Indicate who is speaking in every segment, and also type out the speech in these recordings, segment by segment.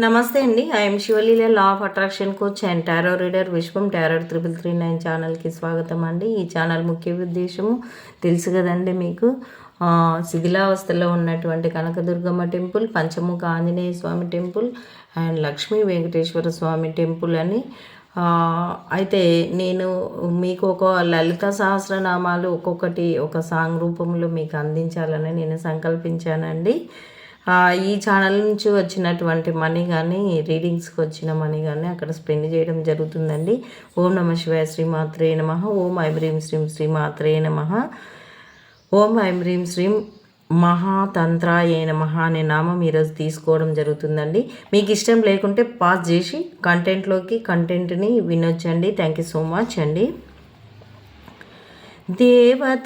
Speaker 1: నమస్తే అండి. I'm Sivaleela law of attraction coach and tarot reader Vishwam tarot triple three nine ఛానల్కి స్వాగతం అండి. ఈ ఛానల్ ముఖ్య ఉద్దేశము తెలుసు కదండి మీకు. శిథిలావస్థలో ఉన్నటువంటి Kanakadurgamma temple Panchamukha Anjaneya Swamy temple and Lakshmi Venkateswara Swamy temple అని. అయితే నేను మీకు ఒక లలిత సహస్రనామాలు ఒక్కొక్కటి ఒక సాంగ్ రూపంలో మీకు అందించాలని నేను సంకల్పించానండి. ఈ ఛానల్ నుంచి వచ్చినటువంటి మనీ కానీ రీడింగ్స్కి వచ్చిన మనీ కానీ అక్కడ స్పెండ్ చేయడం జరుగుతుందండి. ఓం నమ శివాయ శ్రీమాత్రే నమ. ఓం ఐబ్రీం శ్రీం శ్రీమాత్రే నమ. ఓం ఐం హ్రీం శ్రీం మహాతంత్రాయ నమ అనే నామం ఈరోజు తీసుకోవడం జరుగుతుందండి. మీకు ఇష్టం లేకుంటే పాస్ చేసి కంటెంట్లోకి కంటెంట్ని వినొచ్చండి థ్యాంక్ యూ సో మచ్ అండి. దేవతారాధనకు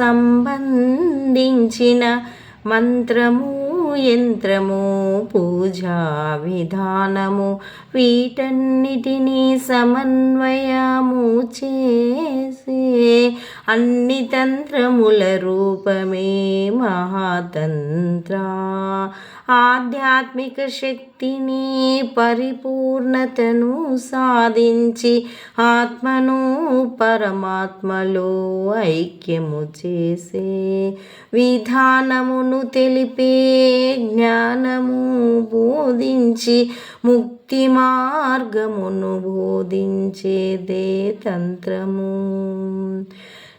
Speaker 1: సంబంధించిన మంత్రము యంత్రము పూజా విధానము వీటన్నిటినీ సమన్వయము చేసే అన్ని తంత్రముల రూపమే మహాతంత్ర. ఆధ్యాత్మిక శక్తిని పరిపూర్ణతను సాధించి ఆత్మను పరమాత్మలో ఐక్యము చేసే విధానమును తెలిపే జ్ఞానము బోధించి ముక్తి మార్గమును బోధించేదే తంత్రము.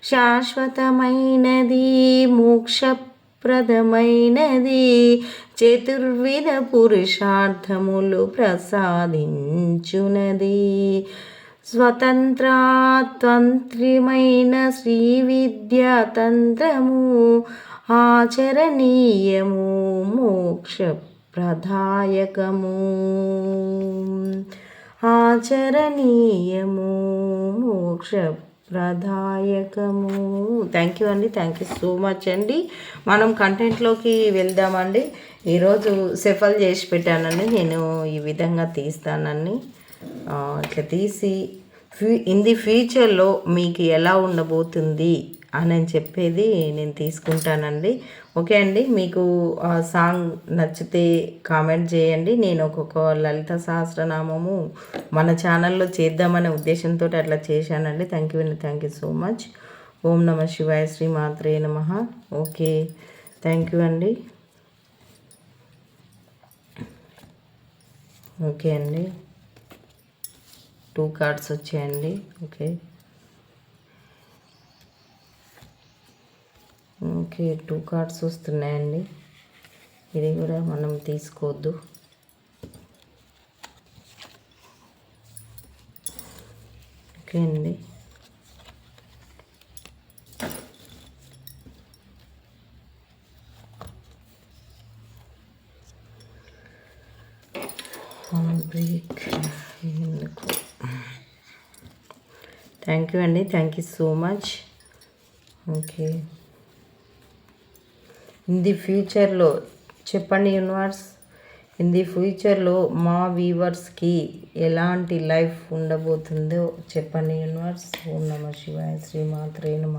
Speaker 1: శాశ్వతమైనది మోక్షప్రదమైనది చతుర్విధ పురుషార్థములు ప్రసాదించునది. స్వతంత్రాతంత్రిమైన శ్రీ విద్యాతంత్రము ఆచరణీయము మోక్షప్రదాయకము. ఆచరణీయము మోక్ష ప్రదాయకము థ్యాంక్ యూ అండి థ్యాంక్ యూ సో మచ్ అండి. మనం కంటెంట్లోకి వెళ్దామండి. ఈరోజు సెఫల్ చేసి పెట్టానండి. నేను ఈ విధంగా తీస్తానండి. ఇట్లా తీసి ఫ్యూ ఇన్ ది ఫ్యూచర్లో మీకు ఎలా ఉండబోతుంది అని చెప్పేది నేను తీసుకుంటానండి. ఓకే అండి మీకు ఆ సాంగ్ నచ్చితే కామెంట్ చేయండి. నేను ఒక్కొక్క లలిత సహస్రనామము మన ఛానల్లో చేద్దామనే ఉద్దేశంతో అట్లా చేశానండి. థ్యాంక్ యూ అండి థ్యాంక్ యూ సో మచ్ ఓం నమ శివాయ శ్రీ మాత్రే నమ. ఓకే థ్యాంక్ యూ అండి. ఓకే అండి. టూ కార్డ్స్ వచ్చాయండి. ఓకే. ఓకే టూ కార్డ్స్ వస్తున్నాయండి. ఇది కూడా మనం తీసుకోవద్దు. ఓకే అండి. బ్రేక్ ఎందుకు? థ్యాంక్ యూ అండి. Thank you so much okay. In the ఫ్యూచర్లో చెప్పండి యూనివర్స్ ఇన్ ది ఫ్యూచర్లో మా వ్యూవర్స్కి ఎలాంటి లైఫ్ ఉండబోతుందో చెప్పండి యూనివర్స్ ఓం నమ శివాయ శ్రీమాత్రే నమ.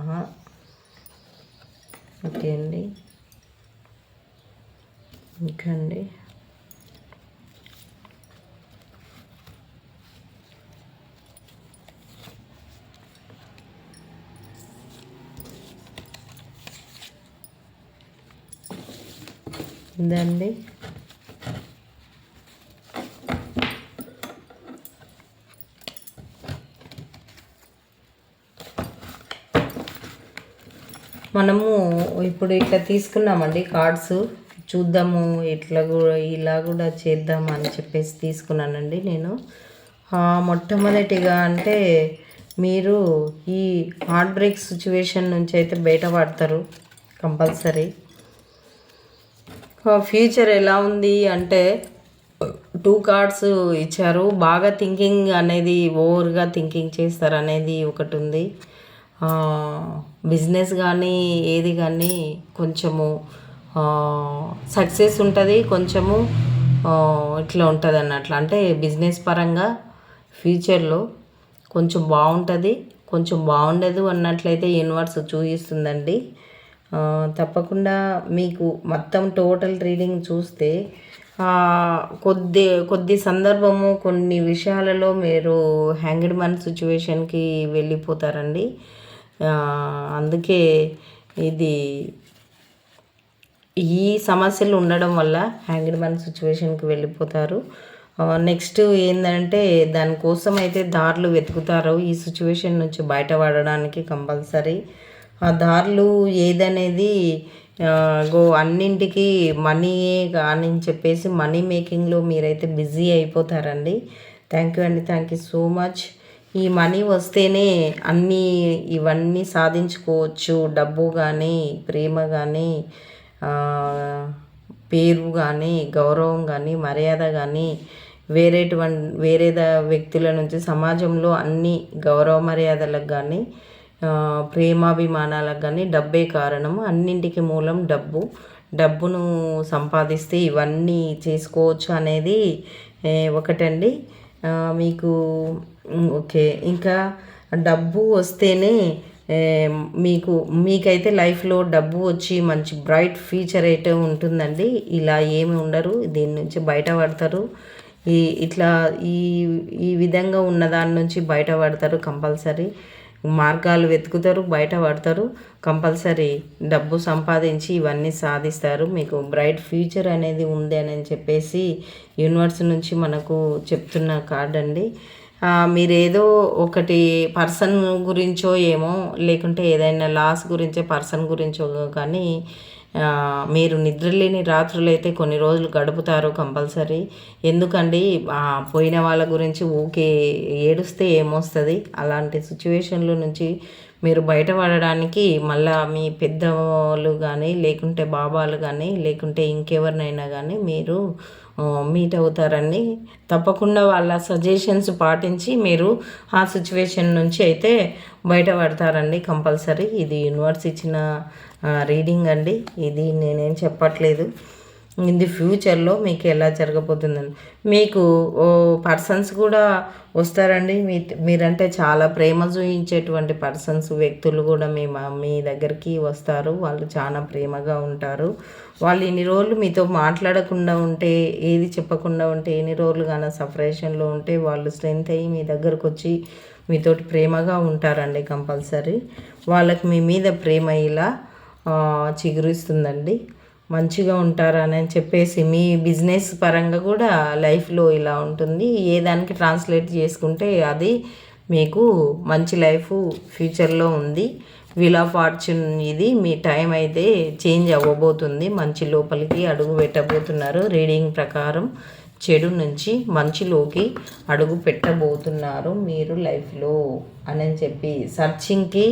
Speaker 1: ఓకే అండి. ఓకే అండి ఇదండి మనము ఇప్పుడు ఇట్లా తీసుకున్నామండి కార్డ్స్. చూద్దాము ఇట్లా కూడా ఇలా కూడా చేద్దాము అని చెప్పేసి తీసుకున్నానండి నేను. మొట్టమొదటిగా అంటే మీరు ఈ హార్ట్ బ్రేక్ సిచ్యువేషన్ నుంచి అయితే బయటపడతారు కంపల్సరీ. ఫ్యూచర్ ఎలా ఉంది అంటే టూ కార్డ్స్ ఇచ్చారు. బాగా థింకింగ్ అనేది ఓవర్గా థింకింగ్ చేస్తారు అనేది ఒకటి ఉంది. బిజినెస్ కానీ ఏది కానీ కొంచెము సక్సెస్ ఉంటుంది కొంచెము ఇట్లా ఉంటుంది అన్నట్లు. అంటే బిజినెస్ పరంగా ఫ్యూచర్లో కొంచెం బాగుంటుంది కొంచెం బాగుండదు అన్నట్లయితే యూనివర్స్ చూపిస్తుందండి తప్పకుండా మీకు మొత్తం టోటల్ రీడింగ్ చూస్తే కొద్ది కొద్ది సందర్భము కొన్ని విషయాలలో మీరు హ్యాంగిడ్ మ్యాన్ సిచ్యువేషన్కి వెళ్ళిపోతారండి. అందుకే ఇది ఈ సమస్యలు ఉండడం వల్ల హ్యాంగిడ్ మ్యాన్ సిచ్యువేషన్కి వెళ్ళిపోతారు. నెక్స్ట్ ఏంటంటే దానికోసం అయితే దారులు వెతుకుతారు. ఈ సిచ్యువేషన్ నుంచి బయటపడడానికి కంపల్సరీ ఆ దారులు ఏదనేది గో అన్నింటికి మనీయే కానీ చెప్పేసి మనీ మేకింగ్లో మీరైతే బిజీ అయిపోతారండి. థ్యాంక్ యూ అండి. Thank you so much. ఈ మనీ వస్తేనే అన్నీ ఇవన్నీ సాధించుకోవచ్చు. డబ్బు కానీ ప్రేమ కానీ పేరు కానీ గౌరవం కానీ మర్యాద కానీ వేరేటువంటి వేరే వ్యక్తుల నుంచి సమాజంలో అన్ని గౌరవ మర్యాదలకు కానీ ప్రేమాభిమానాలకు కానీ డబ్బే కారణము. అన్నింటికి మూలం డబ్బు. డబ్బును సంపాదిస్తే ఇవన్నీ చేసుకోవచ్చు అనేది ఒకటండి. మీకు ఓకే. ఇంకా డబ్బు వస్తేనే మీకు మీకైతే లైఫ్లో డబ్బు వచ్చి మంచి బ్రైట్ ఫ్యూచర్ అయితే ఉంటుందండి. ఇలా ఏమి ఉండరు. దీని నుంచి బయటపడతారు. ఈ ఇట్లా ఈ ఈ విధంగా ఉన్న దాని నుంచి బయటపడతారు కంపల్సరీ. మార్గాలు వెతుకుతారు బయటపడతారు కంపల్సరీ డబ్బు సంపాదించి ఇవన్నీ సాధిస్తారు. మీకు బ్రైట్ ఫ్యూచర్ అనేది ఉంది అని చెప్పేసి యూనివర్స్ నుంచి మనకు చెప్తున్న కార్డ్ అండి. మీరేదో ఒకటి పర్సన్ గురించో ఏమో లేకుంటే ఏదైనా లాస్ గురించో పర్సన్ గురించో కానీ మీరు నిద్రలేని రాత్రులు అయితే కొన్ని రోజులు గడుపుతారు కంపల్సరీ. ఎందుకండి? పోయిన వాళ్ళ గురించి ఊకే ఏడుస్తే ఏమొస్తుంది? అలాంటి సిచ్యువేషన్ల నుంచి మీరు బయటపడడానికి మళ్ళా మీ పెద్దవాళ్ళు కానీ లేకుంటే బాబాలు కానీ లేకుంటే ఇంకెవరినైనా కానీ మీరు మీట్ అవుతారండి తప్పకుండా వాళ్ళ సజెషన్స్ పాటించి మీరు ఆ సిచ్యువేషన్ నుంచి అయితే బయటపడతారండి కంపల్సరీ. ఇది యూనివర్స్ ఇచ్చిన రీడింగ్ అండి. ఇది నేనేం చెప్పట్లేదు. ఇన్ ది ఫ్యూచర్లో మీకు ఎలా జరగబోతుందని. మీకు ఓ పర్సన్స్ కూడా వస్తారండి. మీ మీరంటే చాలా ప్రేమ చూపించేటువంటి పర్సన్స్ వ్యక్తులు కూడా మీ మా- మీ దగ్గరికి వస్తారు. వాళ్ళు చాలా ప్రేమగా ఉంటారు. వాళ్ళు ఇన్ని రోజులు మీతో మాట్లాడకుండా ఉంటే ఏది చెప్పకుండా ఉంటే ఎన్ని రోజులు కానీ సపరేషన్లో ఉంటే వాళ్ళు స్ట్రెంత్ అయ్యి మీ దగ్గరకు వచ్చి మీతోటి ప్రేమగా ఉంటారండి కంపల్సరీ. వాళ్ళకి మీ మీద ప్రేమ ఇలా చిగురిస్తుందండి. మంచిగా ఉంటారని చెప్పేసి మీ బిజినెస్ పరంగా కూడా లైఫ్లో ఇలా ఉంటుంది. ఏ దానికి ట్రాన్స్లేట్ చేసుకుంటే అది మీకు మంచి లైఫ్ ఫ్యూచర్లో ఉంది. వీల్ ఆఫ్ ఫార్చ్యూన్ ఇది మీ టైం అయితే చేంజ్ అవ్వబోతుంది. మంచి లోపలికి అడుగు పెట్టబోతున్నారు రీడింగ్ ప్రకారం. చెడు నుంచి మంచిలోకి అడుగు పెట్టబోతున్నారు మీరు లైఫ్లో అని చెప్పి సర్చింగ్కి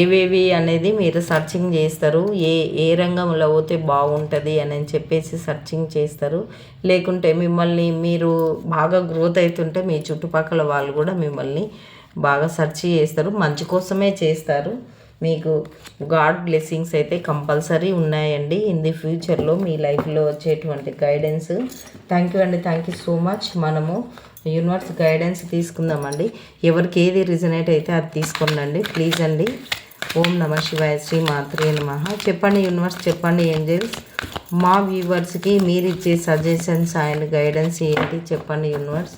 Speaker 1: ఏవేవి అనేది మీరు సర్చింగ్ చేస్తారు ఏ ఏ రంగంలో పోతే బాగుంటుంది అని చెప్పేసి సర్చింగ్ చేస్తారు. లేకుంటే మిమ్మల్ని మీరు బాగా గ్రోత్ అవుతుంటే మీ చుట్టుపక్కల వాళ్ళు కూడా మిమ్మల్ని బాగా సెర్చ్ చేస్తారు మంచి కోసమే చేస్తారు. మీకు గాడ్ బ్లెస్సింగ్స్ అయితే కంపల్సరీ ఉన్నాయండి. ఇన్ ది ఫ్యూచర్లో మీ లైఫ్లో వచ్చేటువంటి గైడెన్స్. థ్యాంక్ యూ అండి. Thank you so much. మనము యూనివర్స్ గైడెన్స్ తీసుకుందామండి. ఎవరికి ఏది రిజనేట్ అయితే అది తీసుకోండి ప్లీజ్ అండి. ఓం నమ శివాయ శ్రీ మాత్రే నమ. చెప్పండి యూనివర్స్ చెప్పండి ఏంజల్స్. మా వ్యూవర్స్కి మీరు ఇచ్చే సజెషన్స్ అండ్ గైడెన్స్ ఏంటి? చెప్పండి యూనివర్స్.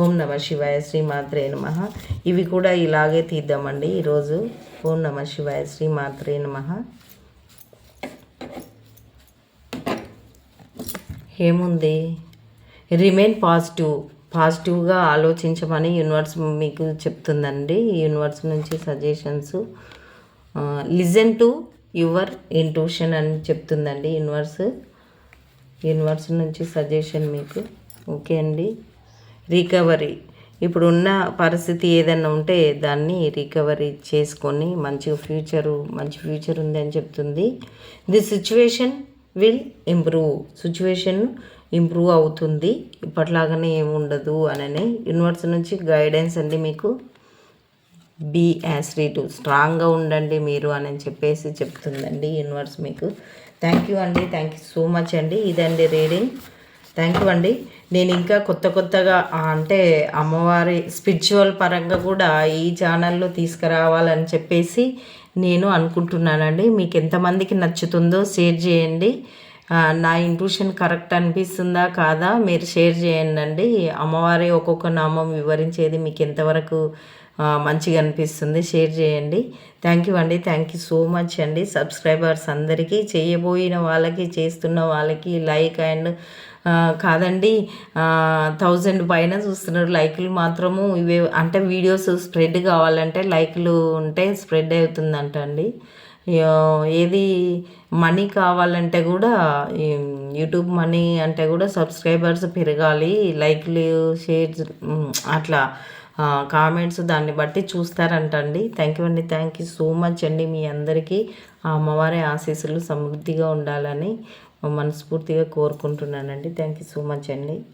Speaker 1: ఓం నమ శివాయ శ్రీ మాత్రే నమ. ఇవి కూడా ఇలాగే తీద్దామండి ఈరోజు. ఓం నమ శివాయ శ్రీ మాత్రే నమ. ఏముంది? Remain positive. పాజిటివ్గా ఆలోచించమని యూనివర్స్ మీకు చెప్తుందండి. యూనివర్స్ నుంచి suggestions listen to your intuition అని చెప్తుందండి యూనివర్స్. యూనివర్స్ నుంచి సజెషన్ మీకు. ఓకే అండి? రికవరీ. ఇప్పుడు ఉన్న పరిస్థితి ఏదైనా ఉంటే దాన్ని రికవరీ చేసుకొని మంచి ఫ్యూచరు మంచి ఫ్యూచర్ ఉంది అని చెప్తుంది. The situation will improve. Situation improve అవుతుంది. ఇప్పట్లాగానే ఏమి ఉండదు అనని యూనివర్స్ నుంచి గైడెన్స్ అండి మీకు. బీ యాస్రీ టు స్ట్రాంగ్గా ఉండండి మీరు అని చెప్పేసి చెప్తుందండి యూనివర్స్ మీకు. థ్యాంక్ యూ అండి. థ్యాంక్ యూ సో మచ్ అండి. ఇదండి రీడింగ్. థ్యాంక్ యూ అండి. నేను ఇంకా కొత్త కొత్తగా అంటే అమ్మవారి స్పిరిచువల్ పరంగా కూడా ఈ ఛానల్లో తీసుకురావాలని చెప్పేసి నేను అనుకుంటున్నానండి. మీకు ఎంతమందికి నచ్చుతుందో షేర్ చేయండి. నా ఇంట్యూషన్ కరెక్ట్ అనిపిస్తుందా కాదా మీరు షేర్ చేయండి అండి అమ్మవారి ఒక్కొక్క నామం వివరించేది మీకు ఎంతవరకు మంచిగా అనిపిస్తుంది షేర్ చేయండి. థ్యాంక్ యూ అండి. థ్యాంక్ యూ సో మచ్ అండి. సబ్స్క్రైబర్స్ అందరికీ చేయబోయిన వాళ్ళకి చేస్తున్న వాళ్ళకి లైక్ అండ్ కాదండి థౌజండ్ పైన చూస్తున్నారు. లైకులు మాత్రము ఇవే అంటే వీడియోస్ స్ప్రెడ్ కావాలంటే లైకులు ఉంటే స్ప్రెడ్ అవుతుందంట అండి. ఏది మనీ కావాలంటే కూడా యూట్యూబ్ మనీ అంటే కూడా సబ్స్క్రైబర్స్ పెరగాలి. లైక్లు షేర్స్ అట్లా కామెంట్స్ దాన్ని బట్టి చూస్తారంటండి థ్యాంక్ యూ అండి. థ్యాంక్ యూ సో మచ్ అండి మీ అందరికీ. ఆ అమ్మవారి ఆశీస్సులు సమృద్ధిగా ఉండాలని. మనస్ఫూర్తిగా కోరుకుంటున్నానండి. థ్యాంక్ యూ సో మచ్ అండి.